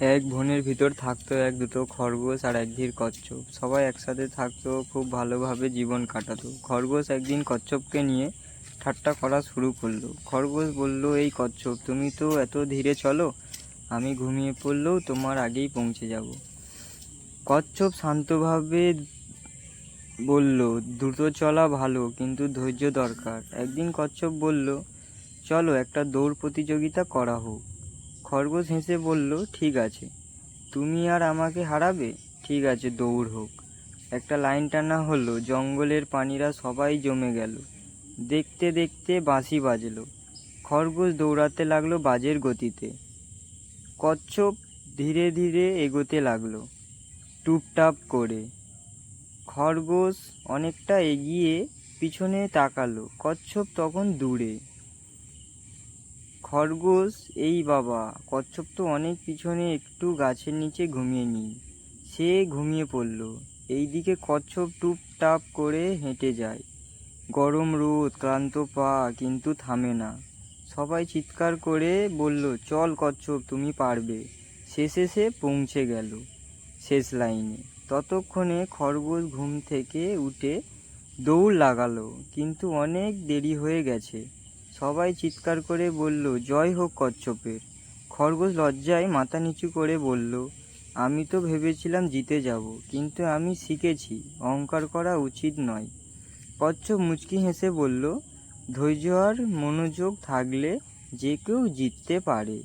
এক বনের ভিতর থাকতো এক দুটো খরগোশ আর এক ধীর কচ্ছপ। সবাই একসাথে থাকতো, খুব ভালোভাবে জীবন কাটাতো। খরগোশ একদিন কচ্ছপকে নিয়ে ঠাট্টা করা শুরু করল। খরগোশ বলল, এই কচ্ছপ, তুমি তো এত ধীরে চলো, আমি ঘুমিয়ে পড়লেও তোমার আগেই পৌঁছে যাব। কচ্ছপ শান্তভাবে বলল দ্রুত চলা ভালো, কিন্তু ধৈর্য দরকার। একদিন কচ্ছপ বলল, চলো, একটা দৌড় প্রতিযোগিতা করা হোক। খরগোশ হেসে বলল, ঠিক আছে। তুমি আর আমাকে হারাবে? ঠিক আছে, দৌড় হোক। একটা লাইন টানা হলো, জঙ্গলের পানিরা সবাই জমে গেল। দেখতে দেখতে বাঁশি বাজলো। খরগোশ দৌড়াতে লাগল বাজের গতিতে। কচ্ছপ ধীরে ধীরে এগোতে লাগল, টুপটাপ করে। খরগোশ অনেকটা এগিয়ে পিছনে তাকালো। কচ্ছপ তখন দূরে। খরগোশ, এই বাবা, কচ্ছপ তো অনেক পিছনে একটু গাছের নিচে ঘুমিয়ে নিই। সে ঘুমিয়ে পড়ল। এইদিকে কচ্ছপ টুপটাপ করে হেঁটে যায়। গরম রোদ, ক্লান্ত পা, কিন্তু থামে না। সবাই চিৎকার করে বলল, চল কচ্ছপ, তুমি পারবে। শেষে সে পৌঁছে গেল শেষ লাইনে। ততক্ষণে খরগোশ ঘুম থেকে উঠে দৌড় লাগালো, কিন্তু অনেক দেরি হয়ে গেছে। সবাই চিৎকার করে বলল, জয় হোক কচ্ছপের। খরগোশ লজ্জায় মাথা নিচু করে বলল, আমি তো ভেবেছিলাম জিতে যাব, কিন্তু আমি শিখেছি, অহংকার করা উচিত নয়। কচ্ছপ মুচকি হেসে বলল, ধৈর্য আর মনোযোগ থাকলে যে কেউ জিততে পারে।